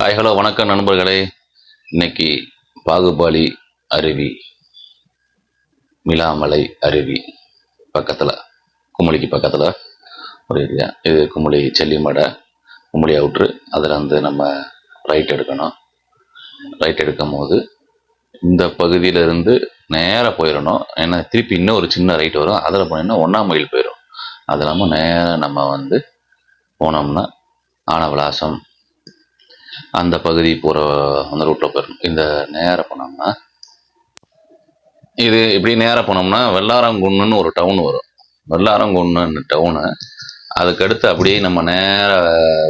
Hi hello வணக்கம் நண்பர்களே. இன்னைக்கு பாகுபாலி அருவி மிலாமலை அருவி பக்கத்தில் குமுளிக்கு பக்கத்தில் ஒரு ஏரியா இது குமுளி செல்லிமடை குமுளி அவுட்ரு அதில் வந்து நம்ம ரைட் எடுக்கணும். ரைட் எடுக்கும் போது இந்த பகுதியிலேருந்து நேராக போயிடணும் ஏன்னா திருப்பி இன்னும் ஒரு சின்ன ரைட் வரும். அதில் போனீங்கன்னா ஒன்றாம் மைல் போயிடும் அது இல்லாமல் நேராக நம்ம வந்து போனோம்னா ஆனவிலாசம் அந்த பகுதி போகிற அந்த ரூட்டில் போயிடணும் இந்த நேராக போனோம்னா இது இப்படி நேராக போனோம்னா வெள்ளாரங்குன்னுன்னு ஒரு டவுன் வரும். வெள்ளாரங்குன்னு டவுனு அதுக்கடுத்து அப்படியே நம்ம நேர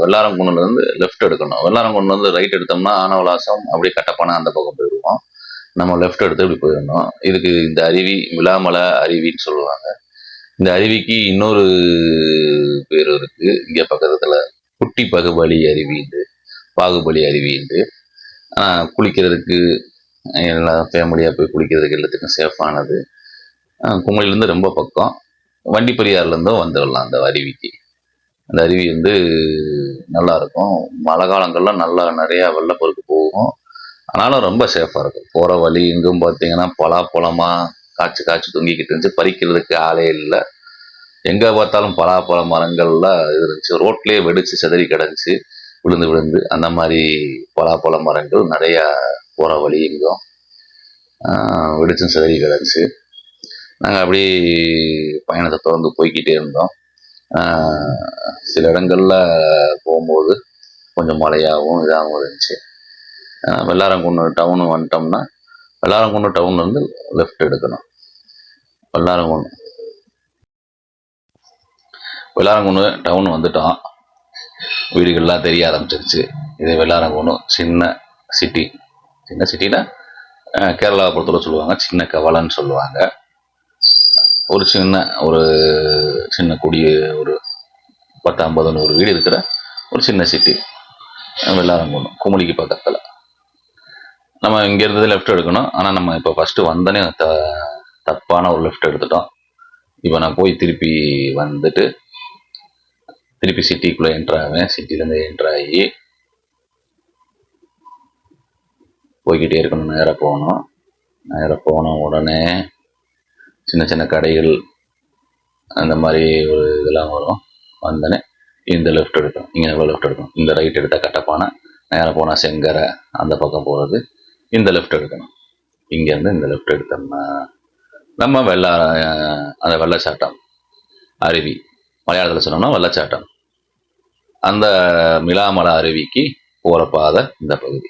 வெள்ளாரங்குன்னுலேருந்து லெஃப்ட் எடுக்கணும். வெள்ளாரங்குன்னுலேருந்து ரைட் எடுத்தோம்னா ஆனவலாசம் அப்படியே கட்டப்பான அந்த பக்கம் போயிடுவோம் நம்ம லெஃப்ட் எடுத்து இப்படி போயிடணும் இதுக்கு இந்த அருவி விழாமலை அருவின்னு சொல்லுவாங்க. இந்த அருவிக்கு இன்னொரு பேர் இருக்கு. இங்கே பக்கத்துல குட்டி பகுபலி இது. பாகுபலி அருவிண்டு ஆனால் குளிக்கிறதுக்கு எல்லாம் ஃபேமிலியாக போய் குளிக்கிறதுக்கு எல்லாத்துக்கும் சேஃபானது குமளிலேருந்து ரொம்ப பக்கம். வண்டிப்பெரியார்லேருந்தும் வந்துடலாம் அந்த அருவிக்கு. அந்த அருவி வந்து நல்லா இருக்கும் மழை காலங்கள்லாம் நல்லா நிறையா வெள்ளப்பெருக்கு போகும். ஆனாலும் ரொம்ப சேஃபாக இருக்கும். போகிற வழி எங்கும் பார்த்தீங்கன்னா பலாப்பழமாக காய்ச்சி காய்ச்சி தொங்கிக்கிட்டு இருந்துச்சு. பறிக்கிறதுக்கு ஆளே இல்லை. எங்கே பார்த்தாலும் பலாப்பழ மரங்கள்லாம் இருந்துச்சு. ரோட்லேயே வெடிச்சு செதறி கிடந்துச்சு. விழுந்து விழுந்து அந்த மாதிரி பலாப்பழ மரங்கள் நிறையா போகிற வழி எங்கும் ஆஹ் சிதறி கிடந்துச்சு. நாங்கள் அப்படி பயணத்தை தொடர்ந்து போய்க்கிட்டே இருந்தோம். சில இடங்களில் போகும்போது கொஞ்சம் மழையாகவும் இதாகவும் இருந்துச்சு. ஆஹ் வெள்ளாரங்குன்று டவுனு வந்துட்டோம்னா வெள்ளாரங்குன்று டவுன்லேருந்து லெஃப்ட் எடுக்கணும். வெள்ளாரங்குன்று வெள்ளாரங்குன்று டவுன் வந்துட்டோம். வீடுகள்லாம் தெரிய ஆரம்பிச்சிருச்சு. இது போகணும் சின்ன சிட்டி சின்ன சிட்டினா கேரளாவை பொறுத்தவரை சொல்லுவாங்க. சின்ன கவலைன்னு சொல்லுவாங்க. ஒரு சின்ன ஒரு சின்ன குடிய ஒரு பத்து ஐம்பது நூறு வீடு இருக்கிற ஒரு சின்ன சிட்டி வெள்ளாரங்குன்று குமுளிக்கு பக்கத்தில். நம்ம இங்கேருந்து லெஃப்ட் எடுக்கணும். ஆனால் நம்ம இப்போ ஃபஸ்ட்டு வந்தோடனே த தப்பான ஒரு லெஃப்ட் எடுத்துட்டோம். இப்போ நான் போய் திருப்பி வந்துட்டு திருப்பி சிட்டிக்குள்ளே என்ட்ராவேன் சிட்டிலேருந்து என்ட்ராகி போய்கிட்டே இருக்கணும். நேராக போகணும். நேராக போன உடனே சின்ன சின்ன கடைகள் அந்த மாதிரி ஒரு இதெல்லாம் வரும். வந்தோடனே இந்த லெஃப்ட் எடுக்கணும். இங்கே லெஃப்ட் எடுக்கணும். இந்த ரைட் எடுத்தால் கட்டப்பானை. நேராக போனால் செங்கரை அந்த பக்கம் போகிறது இந்த லெஃப்ட் எடுக்கணும். இங்கேருந்து இந்த லெஃப்ட் எடுத்தோம்னா நம்ம வெள்ள அந்த வெள்ளச்சாட்டம் அருவி. மலையாளத்தில் சொன்னோம்னா வெள்ளச்சாட்டம் அந்த மிலாமல அருவிக்கு போகிற பாதை இந்த பகுதி.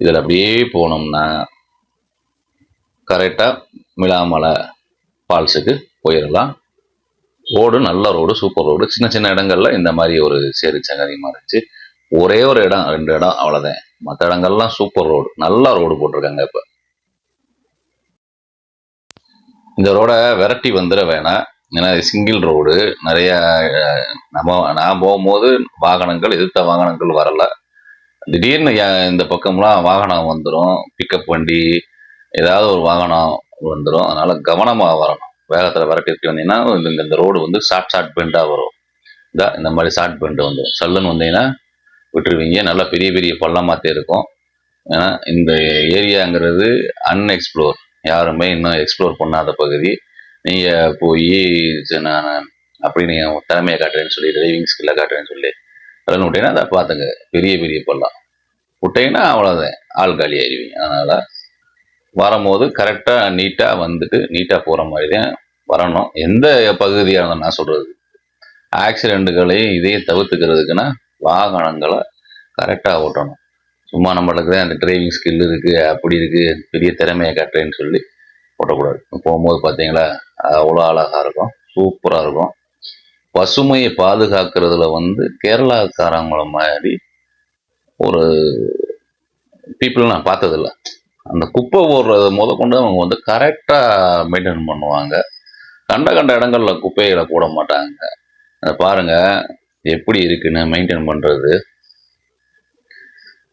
இதில் அப்படியே போனோம்னா கரெக்டாக மிலாமலை ஃபால்ஸுக்கு போயிடலாம். ரோடு நல்ல ரோடு சூப்பர் ரோடு சின்ன சின்ன இடங்கள்ல இந்த மாதிரி ஒரு சேரி சங்கதியமாக இருந்துச்சு. ஒரே ஒரு இடம் ரெண்டு இடம் அவ்வளோதான் மற்ற இடங்கள்லாம் சூப்பர் ரோடு நல்ல ரோடு போட்டிருக்காங்க இப்போ. இந்த ரோடை விரட்டி வந்துட வேணாம். ஏன்னா சிங்கிள் ரோடு நிறைய நம்ம நான் போகும்போது வாகனங்கள் எதிர்த்த வாகனங்கள் வரல. திடீர்னு இந்த பக்கம்லாம் வாகனம் வந்துடும் பிக்கப் வண்டி ஏதாவது ஒரு வாகனம் வந்துடும் அதனால் கவனமாக வரணும். வேகத்தில் விரட்டி வந்தீங்கன்னா இந்த இந்த ரோடு வந்து ஷார்ட் ஷார்ட் பெண்டாக வரும். இதா இந்த மாதிரி ஷார்ட் பெண்டு வந்துடும் சல்லுன்னு வந்தீங்கன்னா விட்டுருவீங்க. நல்லா பெரிய பெரிய பள்ளமாத்தே இருக்கும். ஏன்னா இந்த ஏரியாங்கிறது அன்எக்ஸ்ப்ளோர் யாருமே இன்னும் எக்ஸ்ப்ளோர் பண்ணாத பகுதி. நீங்கள் போய் நான் அப்படி நீங்கள் திறமையை காட்டுறேன்னு சொல்லி டிரைவிங் ஸ்கில்லை காட்டுறேன்னு சொல்லி அதெல்லாம் விட்டீங்கன்னா அதை பார்த்துங்க. பெரிய பெரிய பள்ளம் விட்டீங்கன்னா அவ்வளோதான் ஆள் காலி ஆயிடுவீங்க. அதனால் வரும்போது கரெக்டாக நீட்டாக வந்துட்டு நீட்டாக போகிற மாதிரி தான் வரணும். எந்த பகுதியாக இருந்தாலும் நான் சொல்கிறது ஆக்சிடெண்ட்டுகளையும் இதையும் தவிர்த்துக்கிறதுக்குன்னா வாகனங்களை கரெக்டாக ஓட்டணும். சும்மா நம்மளுக்கு தான் அந்த டிரைவிங் ஸ்கில் இருக்குது அப்படி இருக்குது பெரிய திறமையை காட்டுறேன்னு சொல்லி ஓட்டக்கூடாது போகும்போது பார்த்தீங்களா அவ்வளோ அழகாக இருக்கும் சூப்பராக இருக்கும். பசுமையை பாதுகாக்கிறதுல வந்து கேரளாக்காரங்கள மாதிரி ஒரு பீப்புள் நான் பார்த்ததில்ல. அந்த குப்பை போடுறத முத கொண்டு அவங்க வந்து கரெக்டாக மெயின்டைன் பண்ணுவாங்க. கண்ட கண்ட இடங்கள்ல குப்பைகளை போட மாட்டாங்க. அதை பாருங்க எப்படி இருக்குன்னு மெயின்டைன் பண்ணுறது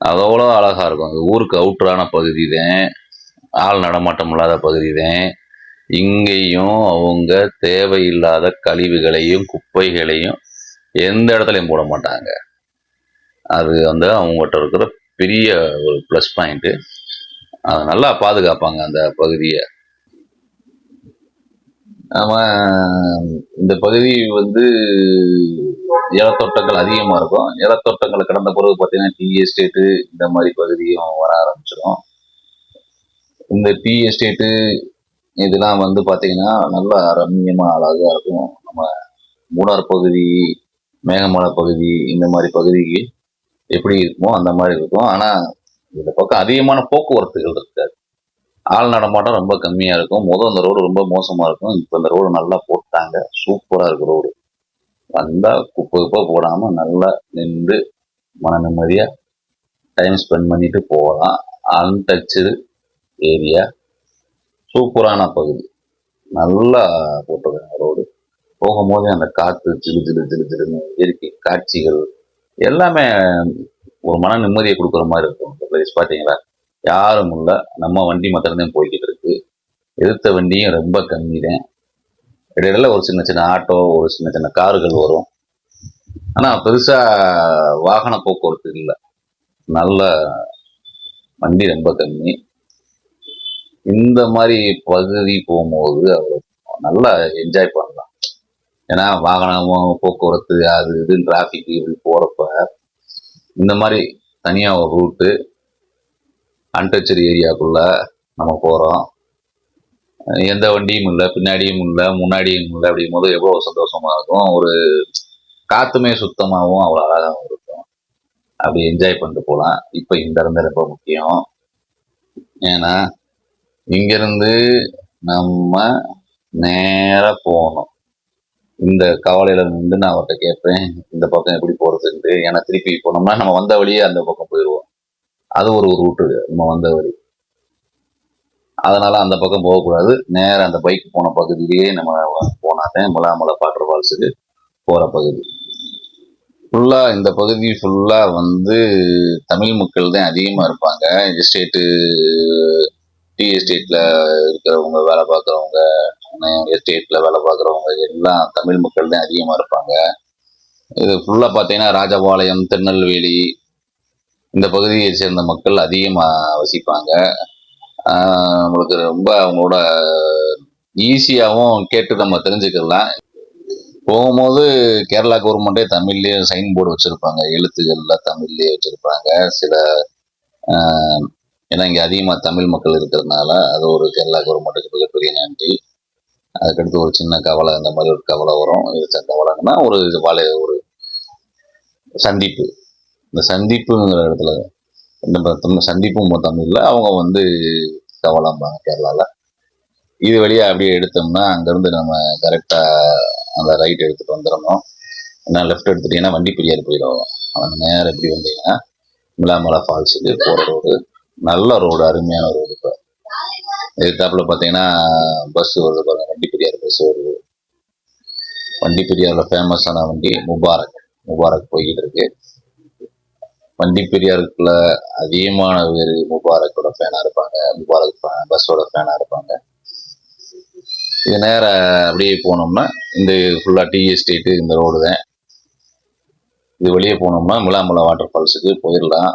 அது அவ்வளோ அழகாக இருக்கும். அது ஊருக்கு அவுட்டரான பகுதி தான். ஆள் நடமாட்டம் இல்லாத பகுதி தான். இங்கேயும் அவங்க தேவையில்லாத கழிவுகளையும் குப்பைகளையும் எந்த இடத்துலையும் போட மாட்டாங்க. அது வந்து அவங்ககிட்ட இருக்கிற பெரிய ஒரு ப்ளஸ் பாயிண்ட்டு அதை நல்லா பாதுகாப்பாங்க அந்த பகுதியை. நம்ம இந்த பகுதி வந்து ஏலத்தோட்டங்கள் அதிகமாக இருக்கும். ஏலத்தோட்டங்களை கடந்த பிறகு பார்த்தீங்கன்னா டீ எஸ்டேட்டு இந்த மாதிரி பகுதியும் வர ஆரம்பிச்சிடும் இந்த டீ எஸ்டேட்டு இதெல்லாம் வந்து பார்த்தீங்கன்னா நல்லா ரம்மியமாக அழகாக இருக்கும். நம்ம மூணார் பகுதி மேகமலை பகுதி இந்த மாதிரி பகுதிக்கு எப்படி இருக்குமோ அந்த மாதிரி இருக்கும். ஆனால் இந்த பக்கம் அதிகமான போக்குவரத்துகள் இருக்காது. ஆள் நடமாட்டம் ரொம்ப கம்மியாக இருக்கும். முதல் அந்த ரோடு ரொம்ப மோசமாக இருக்கும். இப்போ அந்த ரோடு நல்லா போட்டாங்க. சூப்பராக இருக்கு ரோடு. வந்தால் குப்பை குப்பை போடாமல் நல்லா நின்று மன நிம்மதியாக டைம் ஸ்பெண்ட் பண்ணிட்டு போகலாம். Untouched area. சூப்பரான பகுதி. நல்லா போட்டிருக்காங்க ரோடு. போகும்போது அந்த காற்று திரு திரு திரு திருன்னு இயற்கை காட்சிகள் எல்லாமே ஒரு மன நிம்மதியை கொடுக்குற மாதிரி இருக்கும் இந்த பிளேஸ் பார்த்தீங்களா? யாரும் இல்லை. நம்ம வண்டி மாத்திரம்தான் போய்கிட்டு இருக்கு. எதிர்த்த வண்டியும் ரொம்ப கம்மி தான். இடையில ஒரு சின்ன சின்ன ஆட்டோ ஒரு சின்ன சின்ன கார்கள் வரும். ஆனால் பெருசாக வாகன போக்குவரத்து இல்லை. நல்ல வண்டி ரொம்ப கம்மி. இந்த மாதிரி பகுதி போகும்போது அவர் நல்லா என்ஜாய் பண்ணலாம். ஏன்னா வாகனமும் போக்குவரத்து அது இதுன்னு டிராஃபிக் இப்படி போகிறப்ப இந்த மாதிரி தனியாக ஒரு ரூட்டு அன்டச்சர் ஏரியாக்குள்ள நம்ம போகிறோம் எந்த வண்டியும் இல்லை பின்னாடியும் இல்லை முன்னாடியும் இல்லை அப்படிங்கும் போது எவ்வளோ சந்தோஷமா இருக்கும். ஒரு காத்துமே சுத்தமாகவும் அவ்வளோ அழகாகவும் இருக்கும். அப்படி என்ஜாய் பண்ணிட்டு போகலாம். இப்போ இந்த இருந்து ரொம்ப முக்கியம். ஏன்னா இங்கிருந்து நம்ம நேராக போகணும். இந்த கவலையில நின்று நான் அவர்கிட்ட கேட்பேன் இந்த பக்கம் எப்படி போகிறதுன்ட்டு ஏன்னா திருப்பி போனோம்னா நம்ம வந்த வழியே அந்த பக்கம் போயிடுவோம் அது ஒரு ரூட்டு நம்ம வந்த வழி. அதனால அந்த பக்கம் போகக்கூடாது. நேராக அந்த பைக் போன பகுதியிலேயே நம்ம போனாதான் முலாமலை பாட்டர் ஃபால்ஸுக்கு போகிற பகுதி. ஃபுல்லாக இந்த பகுதி ஃபுல்லாக வந்து தமிழ் மக்கள் தான் அதிகமாக இருப்பாங்க. எஸ்டேட்டு டீ எஸ்டேட்ல இருக்கிறவங்க வேலை பார்க்குறவங்க எஸ்டேட்ல வேலை பார்க்குறவங்க எல்லாம் தமிழ் மக்கள் தான் அதிகமாக இருப்பாங்க. இது ஃபுல்லாக பார்த்தீங்கன்னா ராஜபாளையம் திருநெல்வேலி இந்த பகுதியை சேர்ந்த மக்கள் அதிகமாக வசிப்பாங்க. நம்மளுக்கு உங்களுக்கு ரொம்ப அவங்களோட ஈஸியாகவும் கேட்டு நம்ம தெரிஞ்சுக்கலாம். போகும்போது கேரளா கவர்மெண்ட்டே தமிழ்லேயே சைன் போர்டு வச்சுருப்பாங்க. எழுத்துக்கள்லாம் தமிழ்லேயே வச்சுருப்பாங்க. சில ஏன்னா இங்கே அதிகமாக தமிழ் மக்கள் இருக்கிறதுனால அது ஒரு கேரளா கவர்மெண்ட்டுக்கு மிகப்பெரிய நன்றி. அதுக்கடுத்து ஒரு சின்ன கவலை இந்த மாதிரி ஒரு கவலை வரும். இது கவலைன்னா ஒரு இது வாழை ஒரு சந்திப்பு. இந்த சந்திப்புங்கிற இடத்துல நம்ம சந்திப்பும் தமிழில் அவங்க வந்து கவலைம்பாங்க கேரளாவில் இது வழியாக அப்படியே எடுத்தோம்னா அங்கேருந்து நம்ம கரெக்டாக அந்த ரைட் எடுத்துகிட்டு வந்துடணும். ஏன்னா லெஃப்ட் எடுத்துட்டீங்கன்னா வண்டி பெரியார் போயிடும். அவங்க நேரம் எப்படி வந்தீங்கன்னா மிலாமலா ஃபால்ஸுக்கு போகிற ரோடு நல்ல ரோடு அருமையான ரோடு இப்போ எதிர்த்தாப்புல பார்த்தீங்கன்னா பஸ் வருது பாருங்க வண்டி பெரியார் பஸ் வருது. வண்டி பெரியாரில் ஃபேமஸான வண்டி முபாரக். முபாரக் போய்கிட்டு இருக்கு. வண்டி பெரியாருக்குள்ள அதிகமான பேர் முபாரக்கோட ஃபேனாக இருப்பாங்க. முபாரக் பஸ்ஸோட ஃபேனாக இருப்பாங்க. இது நேர அப்படியே போனோம்னா இந்த ஃபுல்லாக டீ எஸ்டேட்டு இந்த ரோடு தான் இது வெளியே போனோம்னா முலாமலை வாட்டர் ஃபால்ஸுக்கு போயிடலாம்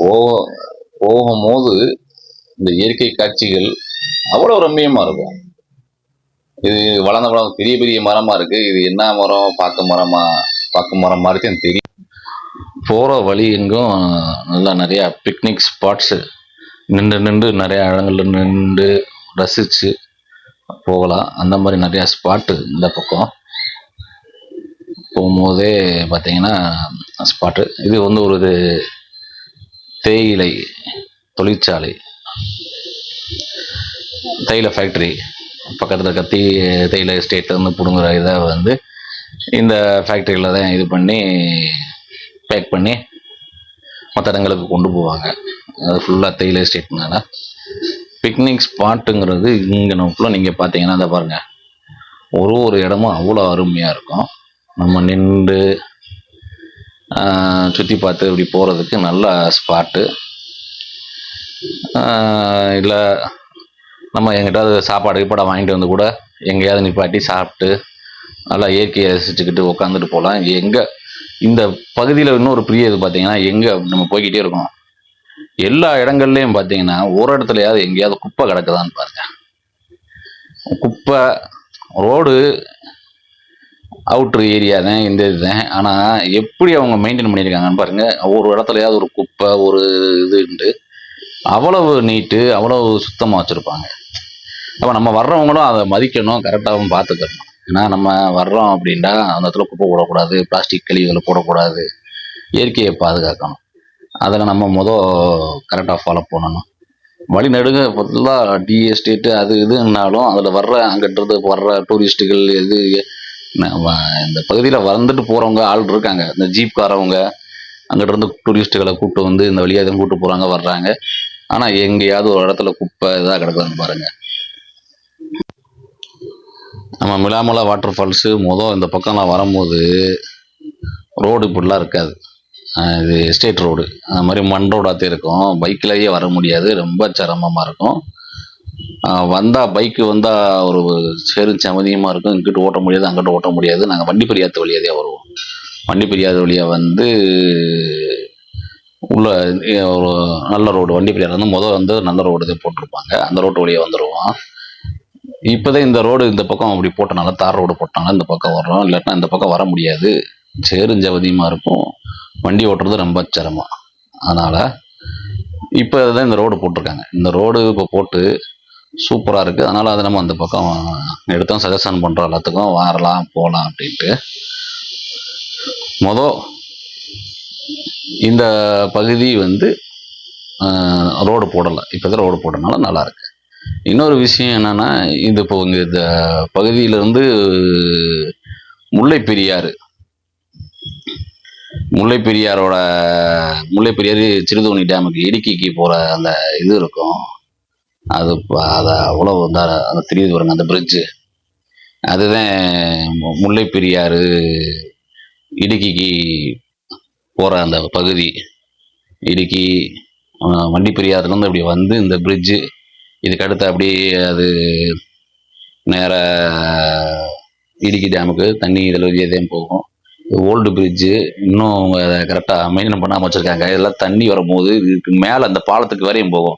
போவோம் போகும்போது இந்த இயற்கை காட்சிகள் அவ்வளோ ரம்மியமாக இருக்கும். இது வளர்ந்த வளம் பெரிய பெரிய மரமாக இருக்குது இது என்ன மரம் பாக்கு மரமா பாக்கு மரம் மாதிரி எனக்கு தெரியும் போகிற வழி எங்கும் நல்லா நிறையா பிக்னிக் ஸ்பாட்ஸு நின்று நின்று நிறையா இடங்களில் நின்று ரசித்து போகலாம். அந்த மாதிரி நிறையா ஸ்பாட்டு இந்த பக்கம். போகும்போதே பார்த்தீங்கன்னா ஸ்பாட்டு இது வந்து ஒரு இது தேயிலை தொழிற்சாலை தேயிலை ஃபேக்ட்ரி பக்கத்தில் இருக்க தீ தேயிலை எஸ்டேட்லேருந்து பிடுங்குற இதை வந்து இந்த ஃபேக்ட்ரியில் தான் இது பண்ணி பேக் பண்ணி மற்ற இடங்களுக்கு கொண்டு போவாங்க. அது ஃபுல்லாக தேயிலை எஸ்டேட்னால பிக்னிக் ஸ்பாட்டுங்கிறது இங்கே ஃபுல்லாக நீங்கள் பார்த்தீங்கன்னா அதை பாருங்கள் ஒரு ஒரு இடமும் அவ்வளோ அருமையாக இருக்கும். நம்ம நின்று சுற்றி பார்த்து இப்படி போகிறதுக்கு நல்ல ஸ்பாட்டு இல்லை நம்ம எங்கிட்டாவது சாப்பாடு கீப்பாடு வாங்கிட்டு வந்து கூட எங்கேயாவது நிப்பாட்டி சாப்பிட்டு நல்லா இயற்கையை ரசிச்சுக்கிட்டு உட்காந்துட்டு போகலாம் எங்கே இந்த பகுதியில் இன்னொரு பெரிய இது பார்த்தீங்கன்னா எங்கே நம்ம போய்கிட்டே இருக்கோம். எல்லா இடங்கள்லையும் பார்த்தீங்கன்னா ஒரு இடத்துலையாவது எங்கேயாவது குப்பை கிடக்குதான்னு பாருங்க. குப்பை ரோடு அவுட்ரு ஏரியா தான் இந்த இதுதான் ஆனால் எப்படி அவங்க மெயின்டைன் பண்ணியிருக்காங்கன்னு பாருங்க. ஒரு இடத்துலையாவது ஒரு குப்பை ஒரு இதுண்டு அவ்வளவு நீட்டு அவ்வளவு சுத்தமாக வச்சுருப்பாங்க. அப்போ நம்ம வர்றவங்களும் அதை மதிக்கணும் கரெக்டாகவும் பார்த்துக்கணும். ஏன்னா நம்ம வர்றோம் அப்படின்னா அந்த இடத்துல குப்பை போடக்கூடாது பிளாஸ்டிக் கழிவுகளை போடக்கூடாது. இயற்கையை பாதுகாக்கணும். அதில் நம்ம முத கரெக்டாக ஃபாலோ பண்ணணும். வழி நெடுக ஃபுல்லாக டீ எஸ்டேட்டு அது இதுன்னாலும் அதில் வர்ற அங்கிட்டிருந்து வர்ற டூரிஸ்ட்டுகள் இது இந்த பகுதியில் வந்துட்டு போகிறவங்க ஆள் இருக்காங்க. இந்த ஜீப்காரவங்க அங்கிட்ட இருந்து டூரிஸ்ட்டுகளை கூப்பிட்டு வந்து இந்த வழியாக தான் கூப்பிட்டு போகிறாங்க வர்றாங்க. ஆனால் எங்கேயாவது ஒரு இடத்துல குப்பை இதாக கிடக்குதுன்னு பாருங்கள் நம்ம மிலாமலா வாட்டர் ஃபால்ஸு மொதல் இந்த பக்கம்லாம் வரும்போது ரோடு இப்படிலாம் இருக்காது. இது எஸ்டேட் ரோடு அந்த மாதிரி மண் ரோடாக இருக்கும் பைக்லேயே வர முடியாது. ரொம்ப சிரமமாக இருக்கும். வந்தால் பைக்கு வந்தால் ஒரு சேரும் சமதியமாக இருக்கும். இங்கிட்டு ஓட்ட முடியாது அங்கிட்ட ஓட்ட முடியாது. நாங்கள் வண்டி பெரியாத்து தான் வருவோம். வண்டி பெரியாத வழியாக வந்து உள்ள ஒரு நல்ல ரோடு வண்டி பெரியார் வந்து முதல் வந்து நல்ல ரோடு தான் போட்டிருப்பாங்க. அந்த ரோட்டு வழியாக வந்துடுவோம் இப்போதான் இந்த ரோடு இந்த பக்கம் அப்படி போட்டனால தார் ரோடு போட்டனால இந்த பக்கம் வர்றோம். இல்லாட்டினா இந்த பக்கம் வர முடியாது. சேருஞ்சவதியமாக இருக்கும். வண்டி ஓட்டுறது ரொம்ப சிரமம். அதனால் இப்போ தான் இந்த ரோடு போட்டிருக்காங்க. இந்த ரோடு இப்போ போட்டு சூப்பராக இருக்குது அதனால் அதை நம்ம அந்த பக்கம் எடுத்தோம். சஜஷன் பண்ணுறோம் எல்லாத்துக்கும். வரலாம் போகலாம் அப்படின்ட்டு. மொதல் இந்த பகுதி வந்து ரோடு போடலை. இப்போ தான் ரோடு போடுறதுனால நல்லாயிருக்கு இன்னொரு விஷயம் என்னென்னா இது இப்போ இங்கே இந்த பகுதியிலேருந்து முல்லை பெரியாறு முல்லை பெரியாரோட முல்லை பெரியாறு சிறுதோணி டேமுக்கு இடுக்கிக்கு போகிற அந்த இது இருக்கும். அது அதை அவ்வளோ இந்த அந்த தெரியுது பாருங்க அந்த பிரிட்ஜு அதுதான் மு- முல்லை பெரியாறு இடுக்கிக்கு போகிற அந்த பகுதி. இடுக்கி வண்டி பெரியாறுலேருந்து அப்படி வந்து இந்த பிரிட்ஜு இதுக்கு அடுத்து அப்படியே அது நேர இடுக்கி டேமுக்கு தண்ணி இதில் வழியாக போகும். ஓல்டு பிரிட்ஜு இன்னும் அவங்க கரெக்டாக மெயின்டைன் பண்ணாமல் வச்சுருக்காங்க. இதெல்லாம் தண்ணி வரும்போது இதுக்கு மேலே அந்த பாலத்துக்கு வரையும் போகும்.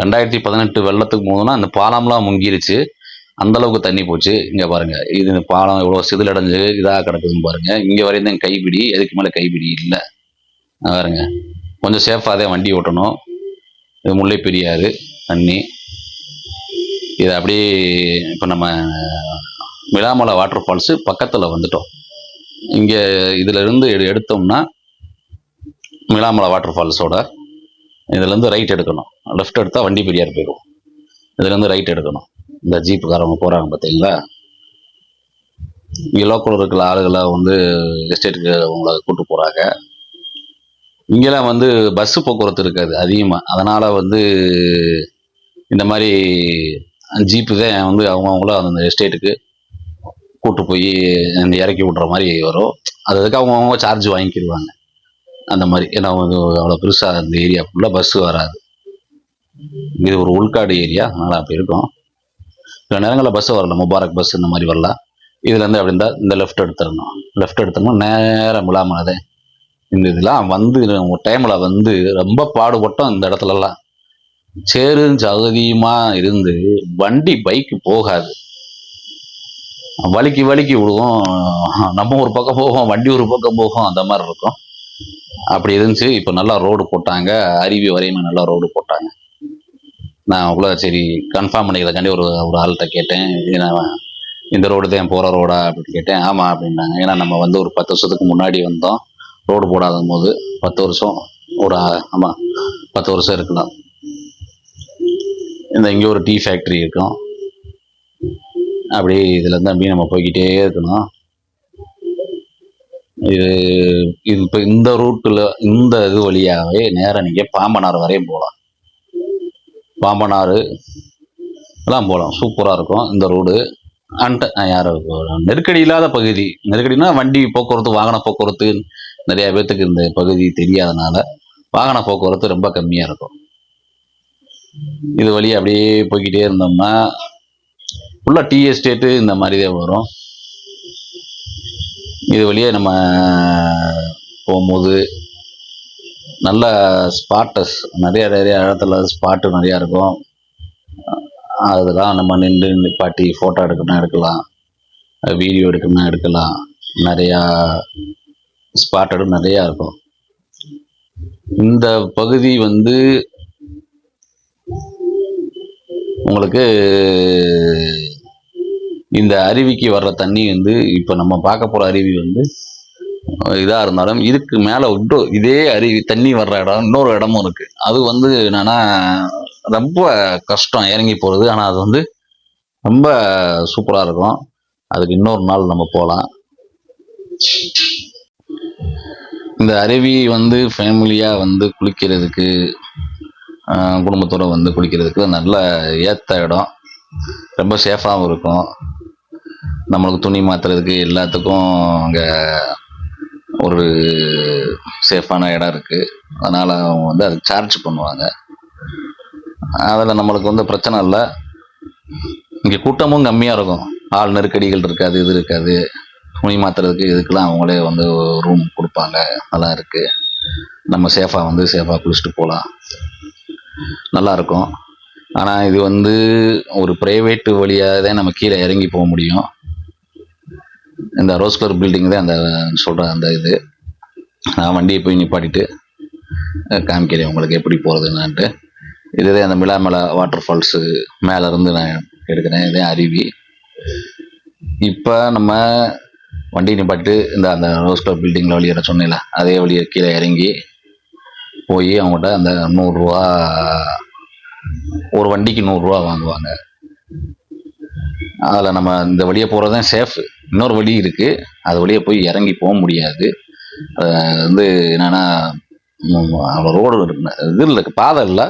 ரெண்டாயிரத்தி பதினெட்டு வெள்ளத்துக்கு போதுன்னா அந்த பாலம்லாம் முங்கிருச்சு. அந்த அளவுக்கு தண்ணி போச்சு. இங்கே பாருங்க. இது இந்த பாலம் இவ்வளோ சிதிலடைஞ்சு இதாக கிடக்குதுன்னு பாருங்க. இங்கே வரையும் தான் கைப்பிடி. எதுக்கு மேலே கைப்பிடி? இல்லை. பாருங்க. கொஞ்சம் சேஃபாக தான் வண்டி ஓட்டணும். இது முல்லை பெரியாறு தண்ணி. இது அப்படியே இப்போ நம்ம விழாமலை வாட்டர் ஃபால்ஸு பக்கத்தில் வந்துட்டோம். இங்கே இதிலிருந்து எடு எடுத்தோம்னா மிலாமலை வாட்டர் ஃபால்ஸோட இதுலேருந்து ரைட் எடுக்கணும். லெஃப்ட் எடுத்தால் வண்டி பெரியார் போயிடும். இதுலேருந்து ரைட் எடுக்கணும். இந்த ஜீப்புக்காரவங்க போகிறாங்க பார்த்தீங்களா? இங்கே லோக்கல் இருக்கிற ஆளுகளை வந்து எஸ்டேட்டுக்கு அவங்கள கூப்பிட்டு போகிறாங்க இங்கெல்லாம் வந்து பஸ்ஸு போக்குவரத்து இருக்காது அதிகமாக அதனால் வந்து இந்த மாதிரி ஜீப்பு தான் வந்து அவங்கவுங்கள அந்த எஸ்டேட்டுக்கு கூட்டு போய் இறக்கி விட்ற மாதிரி வரும். அது அதுக்கு அவங்கவுங்க சார்ஜ் வாங்கிக்கிடுவாங்க. அந்த மாதிரி. ஏன்னா வந்து அவ்வளோ பெருசாக அந்த ஏரியா ஃபுல்லாக பஸ்ஸு வராது. இது ஒரு உள்காடு ஏரியா அதனால் அப்படி இருக்கும். சில நேரங்களில் பஸ்ஸு வரல. முபாரக் பஸ் இந்த மாதிரி வரலாம் இதுலேருந்து அப்படி இருந்தால் இந்த லெஃப்ட் எடுத்துடணும். லெஃப்ட் எடுத்தோம்னா நேரம் விழாமலதே இந்த இதெல்லாம் வந்து டைமில் வந்து ரொம்ப பாடுபட்டோம் இந்த இடத்துலலாம். சேரும் சகதியுமா இருந்து வண்டி பைக்கு போகாது. வலிக்கு வலிக்கு விடுவோம் நம்ம ஒரு பக்கம் போவோம் வண்டி ஒரு பக்கம் போகும் அந்த மாதிரி இருக்கும். அப்படி இருந்துச்சு. இப்போ நல்லா ரோடு போட்டாங்க. அருவி வரையுமே நல்லா ரோடு போட்டாங்க. நான் அவ்வளோ சரி கன்ஃபார்ம் பண்ணிக்கிறதுக்காண்டி ஒரு ஒரு ஆள்கிட்ட கேட்டேன். இந்த ரோடு தான் போகிற ரோடா அப்படின்னு கேட்டேன். ஆமாம் அப்படின்னாங்க. ஏன்னா நம்ம வந்து ஒரு பத்து வருஷத்துக்கு முன்னாடி வந்தோம். ரோடு போடாத போது பத்து வருஷம் ஒரு ஆமாம் பத்து வருஷம் இருக்கலாம். இந்த இங்கே ஒரு டீ ஃபேக்ட்ரி இருக்கும். அப்படியே இதுல இருந்து அப்படியே நம்ம போய்கிட்டே இருக்கணும். இது இது இப்போ இந்த ரூட்டில் இந்த இது வழியாகவே நேராக நீங்கள் பாம்பனார் வரையும் போகலாம். பாம்பனாறு எல்லாம் போகலாம். சூப்பராக இருக்கும் இந்த ரோடு அன்ட யார் நெருக்கடி இல்லாத பகுதி. நெருக்கடினா வண்டி போக்குவரத்து வாகன போக்குவரத்து நிறைய பேர்த்துக்கு இந்த பகுதி தெரியாதனால வாகன போக்குவரத்து ரொம்ப கம்மியாக இருக்கும். இது வழி அப்படியே போய்கிட்டே இருந்தோம்னா ஃபுல்லாக டீ எஸ்டேட்டு இந்த மாதிரி தான் வரும். இது வழியே நம்ம போகும்போது நல்ல ஸ்பாட்டஸ் நிறைய நிறைய இடத்துல ஸ்பாட்டு நிறையா இருக்கும். அதெல்லாம் நம்ம நின்று நிப்பாட்டி ஃபோட்டோ எடுக்கணும்னா எடுக்கலாம். வீடியோ எடுக்கணும் எடுக்கலாம். நிறையா ஸ்பாட்டடும் நிறையா இருக்கும். இந்த பகுதி வந்து உங்களுக்கு இந்த அருவிக்கு வர்ற தண்ணி வந்து இப்போ நம்ம பார்க்க போகிற அருவி வந்து இதாக இருந்தாலும் இதுக்கு மேலே இன்னும் இதே அருவி தண்ணி வர்ற இடம் இன்னொரு இடமும் இருக்குது அது வந்து என்னன்னா ரொம்ப கஷ்டம் இறங்கி போகிறது ஆனால் அது வந்து ரொம்ப சூப்பராக இருக்கும். அதுக்கு இன்னொரு நாள் நம்ம போகலாம் இந்த அருவி வந்து ஃபேமிலியாக வந்து குளிக்கிறதுக்கு குடும்பத்தோடு வந்து குளிக்கிறதுக்கு நல்ல ஏற்ற இடம். ரொம்ப சேஃபாகவும் இருக்கும். நம்மளுக்கு துணி மாற்றுறதுக்கு எல்லாத்துக்கும் அங்கே ஒரு சேஃபான இடம் இருக்குது அதனால் அவங்க வந்து அதுக்கு சார்ஜ் பண்ணுவாங்க. அதில் நம்மளுக்கு வந்து பிரச்சனை இல்லை. இங்கே கூட்டமும் கம்மியாக இருக்கும். ஆள் நெருக்கடிகள் இருக்காது இது இருக்காது. துணி மாற்றுறதுக்கு இதுக்கெல்லாம் அவங்களே வந்து ரூம் கொடுப்பாங்க. அதெல்லாம் இருக்குது நம்ம சேஃபாக வந்து சேஃபாக குளிச்சுட்டு போகலாம். நல்லா இருக்கும். ஆனால் இது வந்து ஒரு ப்ரைவேட்டு வழியாக தான் நம்ம கீழே இறங்கி போக முடியும். இந்த ரோஸ் கலர் பில்டிங் தான் அந்த சொல்கிற அந்த இது. நான் வண்டியை போய் நிப்பாட்டிட்டு காமிக்கிறேன் உங்களுக்கு எப்படி போகிறதுனான்ட்டு இதுதான் அந்த மிலாமலை வாட்டர் ஃபால்ஸு மேலேருந்து நான் எடுக்கிறேன் இதே அருவி. இப்போ நம்ம வண்டி நிப்பாட்டு இந்த அந்த ரோஸ் கலர் பில்டிங்கில் வழியிற சொன்னேன்ல அதே வழியை கீழே இறங்கி போய் அவங்கள்ட்ட அந்த நூறுரூவா ஒரு வண்டிக்கு நூறுரூவா வாங்குவாங்க. அதில் நம்ம இந்த வழியை போகிறது தான் சேஃப் இன்னொரு வழி இருக்குது அது வழியே போய் இறங்கி போக முடியாது. வந்து என்னென்னா அவ்வளோ ரோடு இது இல்லை பாதை இல்லை.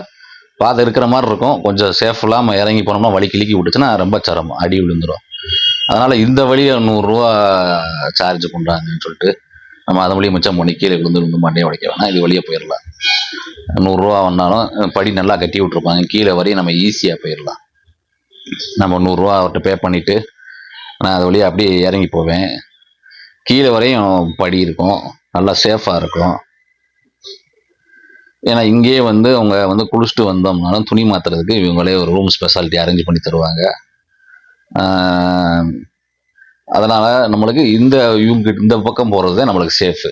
பாதை இருக்கிற மாதிரி இருக்கும். கொஞ்சம் சேஃப் இல்லாமல் இறங்கி போனோம்னா வழி கிளிக்கி விட்டுச்சுன்னா ரொம்ப சிரமம். அடி விழுந்துடும் அதனால் இந்த வழியை நூறுரூவா சார்ஜ் பண்ணுறாங்கன்னு சொல்லிட்டு நம்ம அதன் வழியை மிச்சம் பண்ணி கீழே விழுந்து விழுந்து மண்டையை உடைக்க வேணாம். இது வழியே போயிடலாம். நூறுரூவா வந்தாலும் படி நல்லா கட்டி விட்ருப்பாங்க கீழே வரையும் நம்ம ஈஸியாக போயிடலாம். நம்ம நூறுரூவா அவர்கிட்ட பே பண்ணிவிட்டு நான் அது வழியாக அப்படியே இறங்கி போவேன். கீழே வரையும் படி இருக்கும். நல்லா சேஃபாக இருக்கும். ஏன்னா இங்கேயே வந்து அவங்க வந்து குளிச்சுட்டு வந்தோம்னாலும் துணி மாற்றுறதுக்கு இவங்களே ஒரு ரூம் ஸ்பெஷாலிட்டி அரேஞ்ச் பண்ணி தருவாங்க. அதனால் நம்மளுக்கு இந்த இவங்க இந்த பக்கம் போகிறது நம்மளுக்கு சேஃபு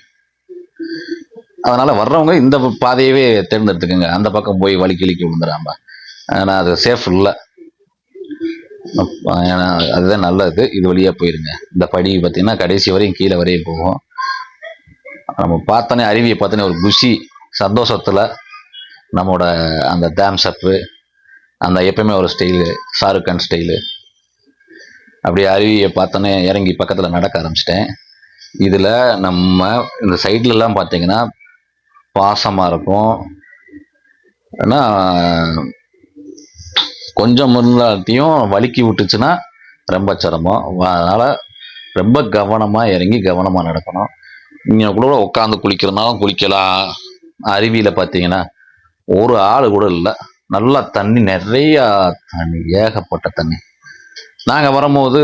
அதனால வர்றவங்க இந்த பாதையவே தேர்ந்தெடுத்துக்கோங்க. அந்த பக்கம் போய் வழி கிழிக்கி விழுந்துடாம ஏன்னா அது சேஃப் இல்லை. ஏன்னா அதுதான் நல்லது. இது வழியாக போயிருங்க. இந்த படி பார்த்தீங்கன்னா கடைசி வரையும் கீழே வரையும் போகும். நம்ம பார்த்தோன்னே அருவியை பார்த்தோன்னே ஒரு குஷி சந்தோஷத்தில் நம்மளோட அந்த டேம் அந்த எப்பயுமே ஒரு ஸ்டைலு ஷாருக் கான் ஸ்டைலு அப்படியே அருவியை பார்த்தோன்னே இறங்கி பக்கத்தில் நடக்க ஆரம்பிச்சிட்டேன். இதில் நம்ம இந்த சைட்லலாம் பார்த்தீங்கன்னா பாசமாக இருக்கும். ஏன்னா கொஞ்சம் இருந்தாட்டியும் வலிக்கி விட்டுச்சுன்னா ரொம்ப சிரமம். அதனால் ரொம்ப கவனமாக இறங்கி கவனமாக நடக்கணும். நீங்கள் கூட உட்காந்து குளிக்கிறனாலும் குளிக்கலாம். அருவியில் பார்த்தீங்கன்னா ஒரு ஆள் கூட இல்லை. நல்லா தண்ணி நிறையா தண்ணி ஏகப்பட்ட தண்ணி. நாங்கள் வரும்போது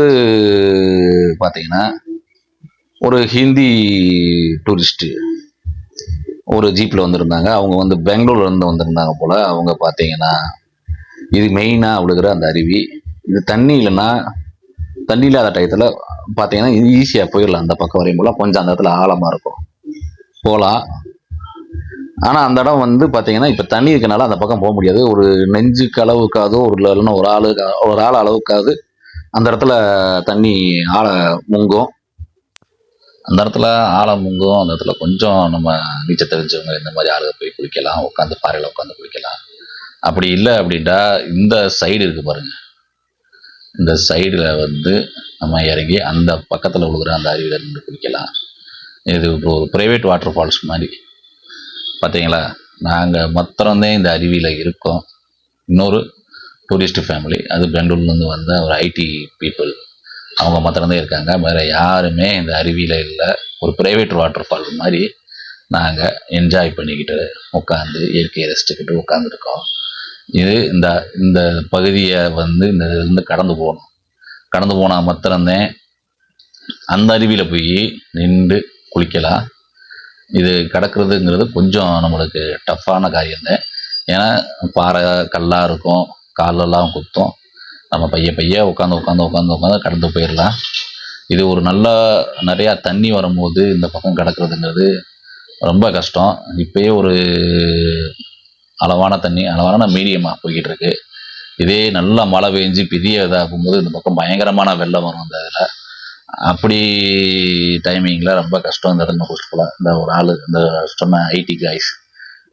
பார்த்தீங்கன்னா ஒரு ஹிந்தி டூரிஸ்ட்டு ஒரு ஜீப்பில் வந்திருந்தாங்க. அவங்க வந்து பெங்களூர்லேருந்து வந்திருந்தாங்க போல். அவங்க பார்த்தீங்கன்னா இது மெயினாக விழுகிற அந்த அருவி. இது தண்ணி இல்லைன்னா தண்ணி இல்லாத டயத்தில் பார்த்தீங்கன்னா இது ஈஸியாக போயிடலாம் அந்த பக்கம் வரையும் போல. கொஞ்சம் அந்த இடத்துல ஆழமாக இருக்கும். போகலாம் ஆனால் அந்த இடம் வந்து பார்த்தீங்கன்னா இப்போ தண்ணி இருக்கனால அந்த பக்கம் போக முடியாது. ஒரு நெஞ்சுக்கு அளவுக்காவது ஒரு இல்லைன்னா ஒரு ஆளு ஒரு ஆள் அளவுக்காவது அந்த இடத்துல தண்ணி ஆழ முங்கும். அந்த இடத்துல ஆழம் அந்த இடத்துல கொஞ்சம் நம்ம நீச்சல் தெரிஞ்சவங்க இந்த மாதிரி ஆளுங்க போய் குளிக்கலாம் உட்காந்து பாறையில் உட்காந்து குளிக்கலாம். அப்படி இல்லை அப்படின்ட்டா இந்த சைடு இருக்கு பாருங்க. இந்த சைடில் வந்து நம்ம இறங்கி அந்த பக்கத்தில் விழுகிற அந்த அருவியில் நின்று குளிக்கலாம். இது இப்போ ஒரு ப்ரைவேட் வாட்டர் ஃபால்ஸ் மாதிரி. பார்த்தீங்களா நாங்கள் மொத்தம்தான் இந்த அருவியில் இருக்கோம். இன்னொரு டூரிஸ்ட் ஃபேமிலி அது பெங்களூர்லேருந்து வந்த ஒரு ஐடி பீப்புள் அவங்க மாத்திரம்தான் இருக்காங்க. வேறு யாருமே இந்த அருவியில் இல்லை. ஒரு ப்ரைவேட் வாட்டர் ஃபால் மாதிரி நாங்கள் என்ஜாய் பண்ணிக்கிட்டு உட்காந்து இயற்கையை ரசிச்சுக்கிட்டு உட்காந்துருக்கோம் இது இந்த இந்த பகுதியை வந்து இந்த இதுலேருந்து கடந்து போகணும். கடந்து போனால் மாத்திரம்தான் அந்த அருவியில் போய் நின்று குளிக்கலாம். இது கடக்கிறதுங்கிறது கொஞ்சம் நம்மளுக்கு டஃப்பான காரியம்தான். ஏன்னா பாறை கல்லாக இருக்கும். காலெல்லாம் குத்தும். நம்ம பைய பைய உட்காந்து உட்காந்து உட்காந்து உட்காந்து கடந்து போயிடலாம் இது ஒரு நல்ல நிறையா தண்ணி வரும்போது இந்த பக்கம் கிடக்கிறதுங்கிறது ரொம்ப கஷ்டம். இப்பயே ஒரு அளவான தண்ணி அளவான மீடியமாக போய்கிட்டு இருக்கு இதே நல்லா மழை பெஞ்சு பெரிய இதாகும்போது இந்த பக்கம் பயங்கரமான வெள்ளம் வரும் அந்த இதில். அப்படி டைமிங்கில் ரொம்ப கஷ்டம் இந்த இடத்துல கூட்டிட்டு போகலாம் இந்த ஒரு ஆள் இந்த சொன்ன ஐடி காய்ஸ்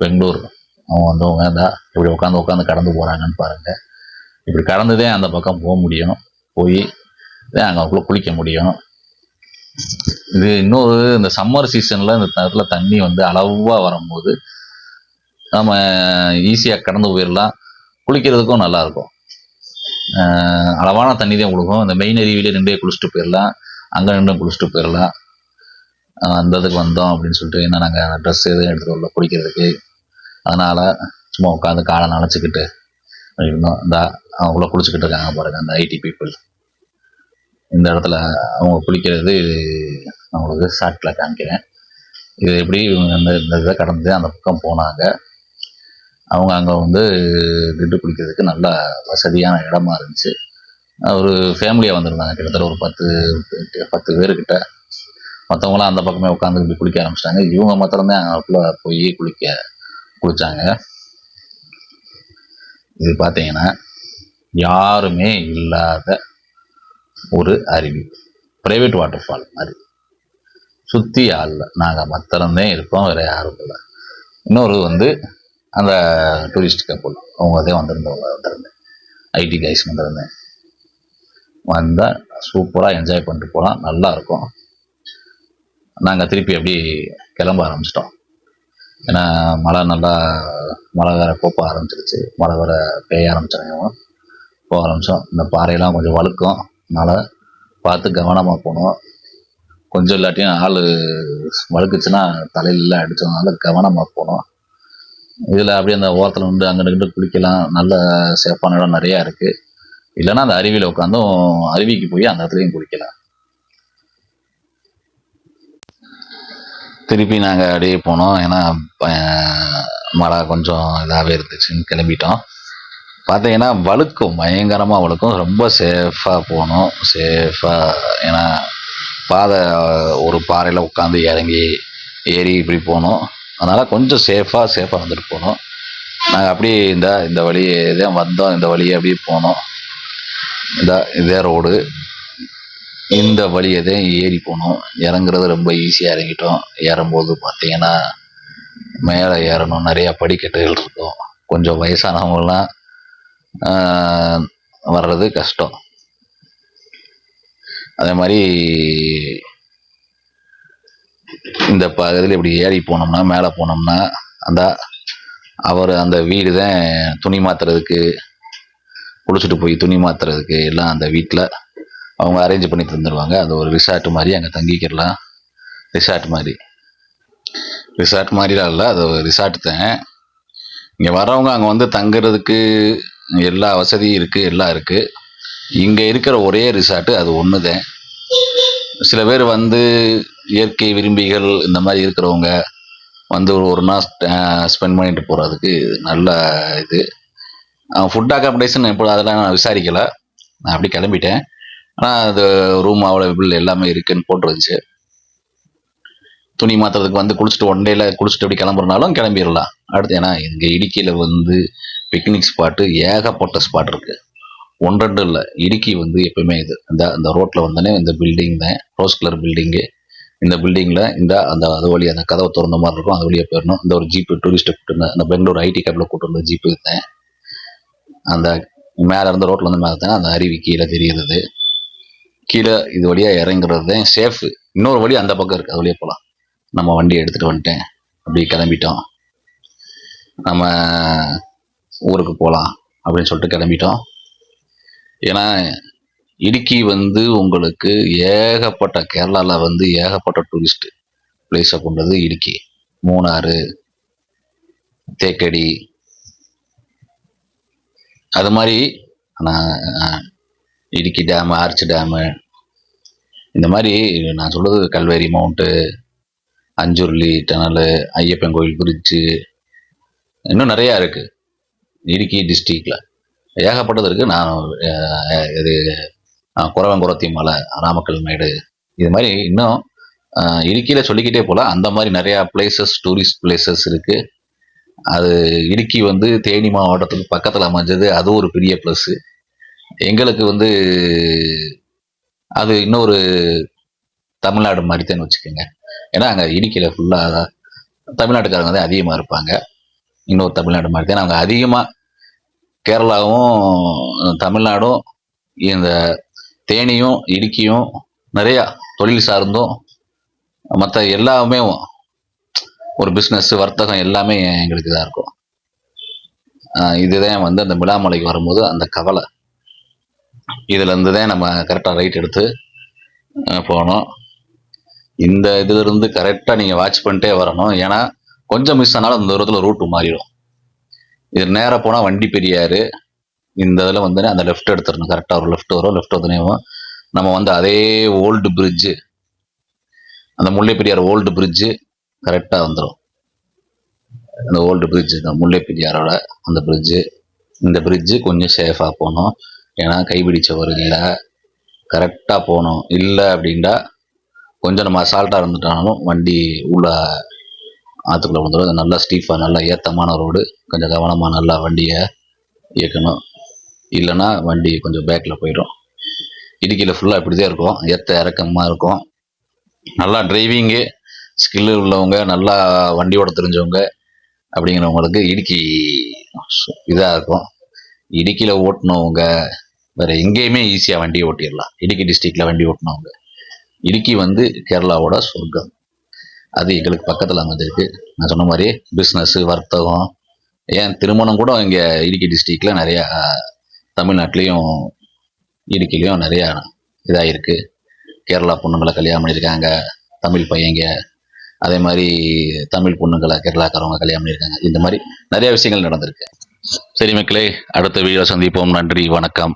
பெங்களூர். அவங்க வந்தவங்க தான் இப்படி உட்காந்து உட்காந்து கடந்து போகிறாங்கன்னு பாருங்கள் இப்படி கடந்துதே அந்த பக்கம் போக முடியும். போய் தான் அங்கே குளிக்க முடியும். இது இன்னொரு இந்த சம்மர் சீசனில் இந்த நேரத்தில் தண்ணி வந்து அளவாக வரும்போது நம்ம ஈஸியாக கடந்து போயிடலாம் குளிக்கிறதுக்கும் நல்லாயிருக்கும் அளவான தண்ணி தான் கொடுக்கும். இந்த மெயின் அருவியிலே நின்றே குளிச்சுட்டு போயிடலாம் அங்கே நின்று குளிச்சுட்டு போயிடலாம் அந்த இதுக்கு வந்தோம் அப்படின்னு சொல்லிட்டு என்ன நாங்கள் ட்ரெஸ் எதுவும் எடுத்துகிட்டு வரல குளிக்கிறதுக்கு. அதனால் சும்மா உட்காந்து காலை நனைச்சிக்கிட்டு இருந்தோம் இந்த அவங்கள குளிச்சுக்கிட்டு இருக்காங்க பாருங்க அந்த ஐடி பீப்புள் இந்த இடத்துல அவங்க குளிக்கிறது அவங்களுக்கு ஷார்ட்டில் காமிக்கிறேன். இது எப்படி இவங்க அந்த இந்த இதை கடந்து அந்த பக்கம் போனாங்க. அவங்க அங்கே வந்து திட்டு குளிக்கிறதுக்கு நல்ல வசதியான இடமா இருந்துச்சு. ஒரு ஃபேமிலியாக வந்திருந்தாங்க. கிட்டத்தட்ட ஒரு பத்து பத்து பேர்கிட்ட மற்றவங்களாம் அந்த பக்கமே உட்காந்து குளிக்க ஆரம்பிச்சிட்டாங்க. இவங்க மாத்திரமே அங்கே போய் குளிக்க குளிச்சாங்க. இது பார்த்தீங்கன்னா யாருமே இல்லாத ஒரு அருவி. ப்ரைவேட் வாட்டர் ஃபால் மாதிரி சுற்றி ஆளில் நாங்கள் மாத்திரம்தான் இருக்கோம் வேறு யாரும் இல்லை. இன்னொரு வந்து அந்த டூரிஸ்ட் கப்பல் அவங்க அதே வந்திருந்தவங்க வந்திருந்தேன் ஐடி கைஸ் வந்திருந்தேன் வந்தால் சூப்பராக என்ஜாய் பண்ணிட்டு போகலாம் நல்லாயிருக்கும் நாங்கள் திருப்பி அப்படி கிளம்ப ஆரம்பிச்சிட்டோம். ஏன்னா மழை நல்லா மழை வேற கோப்ப ஆரம்பிச்சிருச்சு. மழை வேற பெய்ய ஆரம்பிச்சிருங்க போக ஆரம்பிச்சோம். இந்த பாறையெல்லாம் கொஞ்சம் வழுக்கும். மழை பார்த்து கவனமாக போகணும். கொஞ்சம் இல்லாட்டியும் ஆள் வழுக்குச்சுன்னா தலையிலாம் அடிச்சதுனால கவனமாக போகணும். இதில் அப்படியே அந்த ஓரத்தில் நின்று அங்கே நின்று குளிக்கலாம். நல்ல சேஃபான இடம் நிறையா இருக்குது இல்லைன்னா அந்த அருவியில் உட்காந்தும் அருவிக்கு போய் அந்த இடத்துலையும் குளிக்கலாம். திருப்பி நாங்கள் அப்படியே போனோம். ஏன்னா மழை கொஞ்சம் இதாகவே இருந்துச்சுன்னு கிளம்பிட்டோம். பார்த்தீங்கன்னா வழுக்கும். பயங்கரமாக வழுக்கும். ரொம்ப சேஃபாக போகணும் சேஃபாக ஏன்னா பாதை ஒரு பாறையில் உட்காந்து இறங்கி ஏறி இப்படி போகணும் அதனால் கொஞ்சம் சேஃபாக சேஃபாக வந்துட்டு போகணும் நாங்கள் அப்படியே இந்த இந்த வழியே இதே வந்தோம். இந்த வழியே அப்படியே போனோம். இந்த இதே ரோடு இந்த வழியை தான் ஏறி போனோம். இறங்குறது ரொம்ப ஈஸியாக இறங்கிட்டோம். ஏறும்போது பார்த்தீங்கன்னா மேலே ஏறணும். நிறையா படிக்கட்டுகள் இருக்கும். கொஞ்சம் வயசானவங்கலாம் வர்றது கஷ்டம். அதே மாதிரி இந்த பகுதியில் இப்படி ஏறி போனோம்னா மேலே போனோம்னா அந்த அவர் அந்த வீடு தான் துணி மாத்துறதுக்கு குளிச்சுட்டு போய் துணி மாத்துறதுக்கு எல்லாம் அந்த வீட்டில் அவங்க அரேஞ்ச் பண்ணி தந்துடுவாங்க அது ஒரு ரிசார்ட் மாதிரி அங்கே தங்கிக்கிடலாம். ரிசார்ட் மாதிரி. ரிசார்ட் மாதிரிலாம் இல்லை அது ஒரு ரிசார்ட் தான். இங்கே வரவங்க அங்கே வந்து தங்குறதுக்கு எல்லா வசதியும் இருக்குது எல்லாம் இருக்குது இங்கே இருக்கிற ஒரே ரிசார்ட்டு அது ஒன்று தான் சில பேர் வந்து இயற்கை விரும்பிகள் இந்த மாதிரி இருக்கிறவங்க வந்து ஒரு ஒரு நாள் ஸ்பெண்ட் பண்ணிட்டு போகிறதுக்கு நல்ல இது. ஃபுட் அகாமடேஷன் எப்போ அதெல்லாம் நான் விசாரிக்கலை. நான் அப்படி கிளம்பிட்டேன். ஆனால் அது ரூம் அவைலபிள் எல்லாமே இருக்குன்னு போட்டுருந்துச்சு. துணி மாத்துறதுக்கு வந்து குளிச்சுட்டு ஒன் டேல குளிச்சுட்டு அப்படி கிளம்புறனாலும் கிளம்பிடலாம் அடுத்து ஏன்னா இங்கே இடுக்கியில் வந்து பிக்னிக் ஸ்பாட்டு ஏகப்பட்ட ஸ்பாட் இருக்குது ஒன் ரெண்டு இல்லை இடுக்கி வந்து எப்பவுமே இது. இந்த அந்த ரோட்டில் வந்தோடனே இந்த பில்டிங் தான் ரோஸ் கலர் பில்டிங்கு இந்த பில்டிங்கில் இந்த அந்த அது வழி அந்த கதவை திறந்த மாதிரி இருக்கும். அது வழியாக போயிடணும் இந்த ஒரு ஜீப்பு டூரிஸ்ட்டை கூட்டு அந்த பெங்களூர் ஐடி கேப்பில் கூட்டு வந்த ஜீப்பு இருந்தேன் அந்த மேலே இருந்த ரோட்டில் வந்து மேலே தான் அந்த அருவி கீழே தெரியுது. கீழே இது வழியாக இறங்குறது தான் சேஃபு இன்னொரு வழி அந்த பக்கம் இருக்குது அது வழியாக போகலாம் நம்ம வண்டியை எடுத்துகிட்டு வந்துட்டேன். அப்படி கிளம்பிட்டோம். நம்ம ஊருக்கு போகலாம் அப்படின்னு சொல்லிட்டு கிளம்பிட்டோம். ஏன்னா இடுக்கி வந்து உங்களுக்கு ஏகப்பட்ட கேரளாவில் வந்து ஏகப்பட்ட டூரிஸ்ட் பிளேஸை கொண்டது இடுக்கி. மூணாறு தேக்கடி. அது மாதிரி நான் இடுக்கி டேமு ஆர்ச் டேமு இந்த மாதிரி நான் சொல்கிறது Calvary mount Anjuruli tunnel Ayyappan கோயில் பிரிட்ஜு இன்னும் நிறையா இருக்குது இடுக்கி டிஸ்ட்ரிக்டில் ஏகப்பட்டது இருக்குது நான் இது குரவங்குரத்தி மலை ராமக்கல் மேடு. இது மாதிரி இன்னும் இடுக்கியில் சொல்லிக்கிட்டே போகலாம் அந்த மாதிரி நிறையா பிளேசஸ் டூரிஸ்ட் பிளேசஸ் இருக்குது அது இடுக்கி வந்து தேனி மாவட்டத்துக்கு பக்கத்தில் அமைஞ்சது. அது ஒரு பெரிய ப்ளஸ்ஸு எங்களுக்கு வந்து அது இன்னொரு தமிழ்நாடு மாதிரி தான் வச்சுக்கோங்க. ஏன்னா அங்கே இடுக்கியில் ஃபுல்லாக தமிழ்நாட்டுக்காரங்க தான் அதிகமாக இருப்பாங்க. இன்னொரு தமிழ்நாடு மாதிரி தான் நாங்கள் அதிகமாக கேரளாவும் தமிழ்நாடும் இந்த தேனியும் இடுக்கியும் நிறையா தொழில் சார்ந்தும் மற்ற எல்லாமே ஒரு பிஸ்னஸ் வர்த்தகம் எல்லாமே எங்களுக்கு இதாக இருக்கும் இதுதான் வந்து அந்த விழாமலைக்கு வரும்போது அந்த கவலை. இதுலேருந்து தான் நம்ம கரெக்டாக ரைட் எடுத்து போகணும். இந்த இதுல இருந்து கரெக்டாக நீங்கள் வாட்ச் பண்ணிட்டே வரணும். ஏன்னா கொஞ்சம் மிஸ் ஆனாலும் அந்த தூரத்தில் ரூட்டு மாறிடும். இது நேராக போனால் வண்டி பெரியாரு இந்த இதில் வந்து அந்த லெஃப்ட் எடுத்துடணும். கரெக்டாக ஒரு லெஃப்ட் வரும் லெஃப்ட் வந்துனேவும் நம்ம வந்து அதே ஓல்டு பிரிட்ஜு அந்த முல்லை பெரியார் ஓல்டு பிரிட்ஜு கரெக்டாக வந்துடும் அந்த ஓல்டு பிரிட்ஜு இந்த முல்லை பெரியாரோட அந்த பிரிட்ஜு இந்த பிரிட்ஜு கொஞ்சம் சேஃபாக போகணும். ஏன்னா கைப்பிடிச்சவர் இல்லை கரெக்டாக போகணும். இல்லை அப்படின்டா கொஞ்சம் நம்ம அசால்ட்டாக இருந்துட்டாலும் வண்டி உள்ள ஆற்றுக்குள்ளே வந்துடும் நல்லா ஸ்டீஃபாக நல்லா ஏத்தமான ரோடு கொஞ்சம் கவனமாக நல்லா வண்டியை இயக்கணும். இல்லைன்னா வண்டி கொஞ்சம் பேக்கில் போயிடும். இடுக்கியில் ஃபுல்லாக இப்படி தான் இருக்கும். ஏத்த இறக்கமாக இருக்கும். நல்லா டிரைவிங்கு ஸ்கில்லு உள்ளவங்க நல்லா வண்டி ஓட தெரிஞ்சவங்க அப்படிங்கிறவங்களுக்கு இடுக்கி இதாக இருக்கும். இடுக்கியில் ஓட்டினவங்க வேற எங்கேயுமே ஈஸியாக வண்டி ஓட்டிடலாம். இடுக்கி டிஸ்ட்ரிக்டில் வண்டி ஓட்டினவங்க. இடுக்கி வந்து கேரளாவோட சொர்க்கம். அது எங்களுக்கு பக்கத்தில் அமைஞ்சிருக்கு. நான் சொன்ன மாதிரி பிஸ்னஸ்ஸு வர்த்தகம் ஏன் திருமணம் கூட இங்கே இடுக்கி டிஸ்ட்ரிக்டில் நிறையா தமிழ்நாட்டிலையும் இடுக்கிலையும் நிறையா இதாகிருக்கு கேரளா பொண்ணுங்களை கல்யாணம் பண்ணியிருக்காங்க. தமிழ் பையங்க. அதே மாதிரி தமிழ் பொண்ணுங்களை கேரளாக்காரவங்க கல்யாணம் பண்ணியிருக்காங்க. இந்த மாதிரி நிறைய விஷயங்கள் நடந்திருக்கு. சரி மக்களே அடுத்த வீடியோ சந்திப்போம். நன்றி வணக்கம்.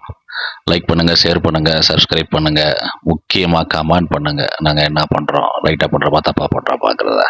லைக் பண்ணுங்க ஷேர் பண்ணுங்க சப்ஸ்கிரைப் பண்ணுங்க. முக்கியமாக கமெண்ட் பண்ணுங்க. நாங்கள் என்ன பண்ணுறோம் ரைட்டாக பண்ணுறோமா தப்பாக பண்ணுறோம் பார்க்குறதா